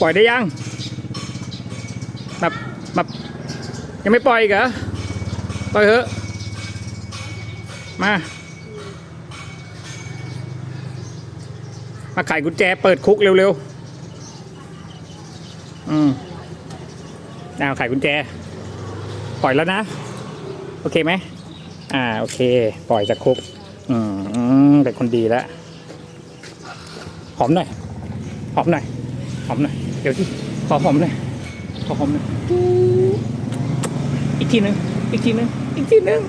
ปล่อยได้ยังแบบแบบยังไม่ปล่อยอีกเหรอปล่อยเถอะมา มาไขกุญแจเปิดคุกเร็วๆ อืมเอาไขกุญแจ ปล่อยแล้วนะ โอเคไหม อ่า โอเค ปล่อยจากคุก อือืมเป็นคนดีแล้ว หอมหน่อย หอมหน่อย หอมหน่อยเดี๋ยวที่ขอหอมหน่อยขอหอมหน่อยอีกทีหนึงอีกทีหนึงอีกทีหนึง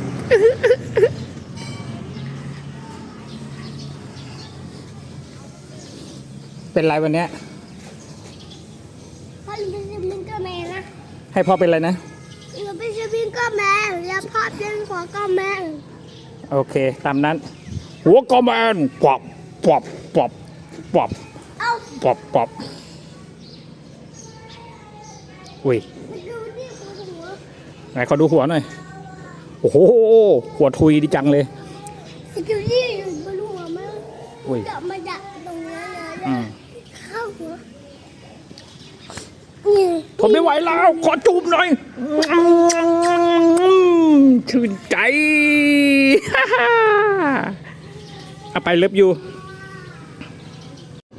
เป็นไรวันเนี้ยพ่อเป็นสปริงเกอร์แมนนะให้พ่อเป็นอะไรนะเราเป็นสปริงเกอร์แมนแล้วพ่อเป็นหัวเกอร์แมนโอเค ตามนั้น หัวกอแมนปอบปอบปอบปอบเอ้าปอบปอบ อุ้ยไหนขอดูหัวหน่อย โอ้โห หัวทุยดีจังเลยสกิอยู่บนหัวมันอุ้ยจะมาดักตรงนั้นเลยเข้าหัวทนไม่ไหวแล้ว ขอจูบหน่อย ชื่นใจเอาไปเลิฟยู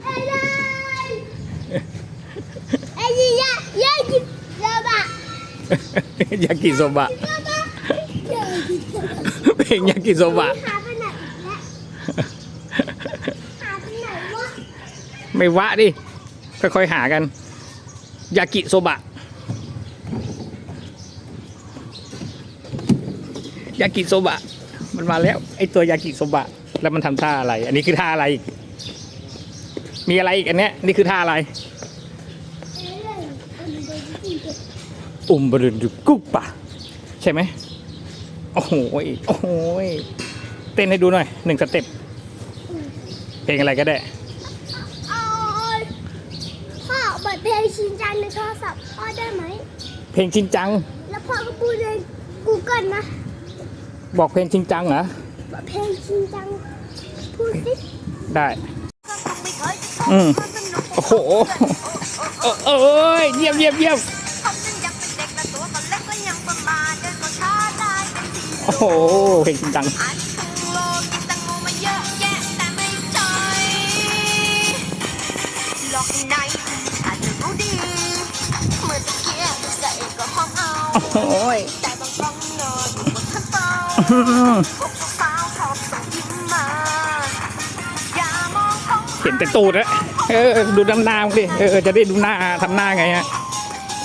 ไอ้เลยไอ้ยี่ยะยะกินยะบะ ยากิโซบะ เพลงยากิโซบะ หาไปไหนแล้วหาไปไหนวะไม่วะดิ ค่อยๆหากัน ยากิโซบะ ยากิโซบะ มันมาแล้ว ไอตัวยากิโซบะ แล้วมันทำท่าอะไร อันนี้คือท่าอะไรอีกมีอะไรอีกอันเนี้ย นี่คือท่าอะไร เอ้ยมันโดนกินเด็ก อุมบรุนดุกุปปะใช่ไหมโอ้โหยโอ้โหยเต้นให้ดูหน่อยหนึ่งสเต็ปเพลงอะไรก็ได้เอาพ่อเปิดเพลงชินจังในโทรศัพท์พ่อได้ไหมเพลงชินจัง แล้วพ่อก็พูดใน Google นะ บอกเพลงชินจังเหรอเปิดเพลงชินจังพูดสิได้อืมโอ้โหเออเอ้ยเยี่ยมเยี่ยมเยี่ยม โอ้โหเพลงจริงจังหลอกให้ไหนอาจจะรู้ดีเมื่อตะเกียบใส่ก็ห้องเอา โอ้โหยแต่บางครั้งนอนอยู่บนขั้นเตาอื้อพวกสาวๆชอบส่งยิ้มมา อย่ามองเขาเห็นแต่ตูดอะเออดูน้ำหน้ามึงดิเออจะได้ดูหน้าทำหน้าไงฮะ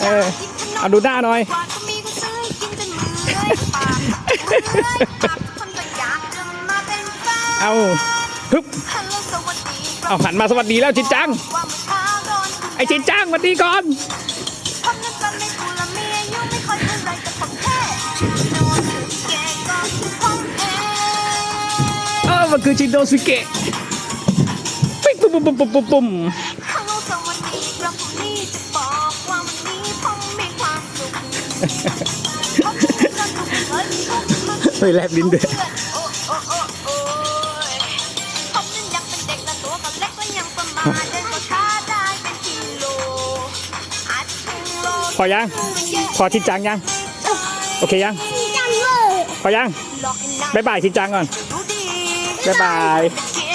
เออเอาดูหน้าหน่อยว่า เอาฮึบฮัลโหลสวัสดีครับเอาหันมาสวัสดีแล้วชินจังว่าเมื่อเช้าโดนคุณไอ้ชินจังสวัสดีก่อนผมนั้นก็ไม่กูละมีอายุไม่ค่อยเท่าไรแต่ผมแค่โดนแกก็คือผมเองเออมันคือชินโดสุเกะปิ๊งปุ๊บปุ๊บปุ๊บปุ๊บปุ๊บฮัลโหลสวัสดีครั อยัง พอชินจังยัง โอเคยังชินจังเลยพอยังหลอกให้นายบายบายชินจังก่อนรู้ดีบ๊ายบายเก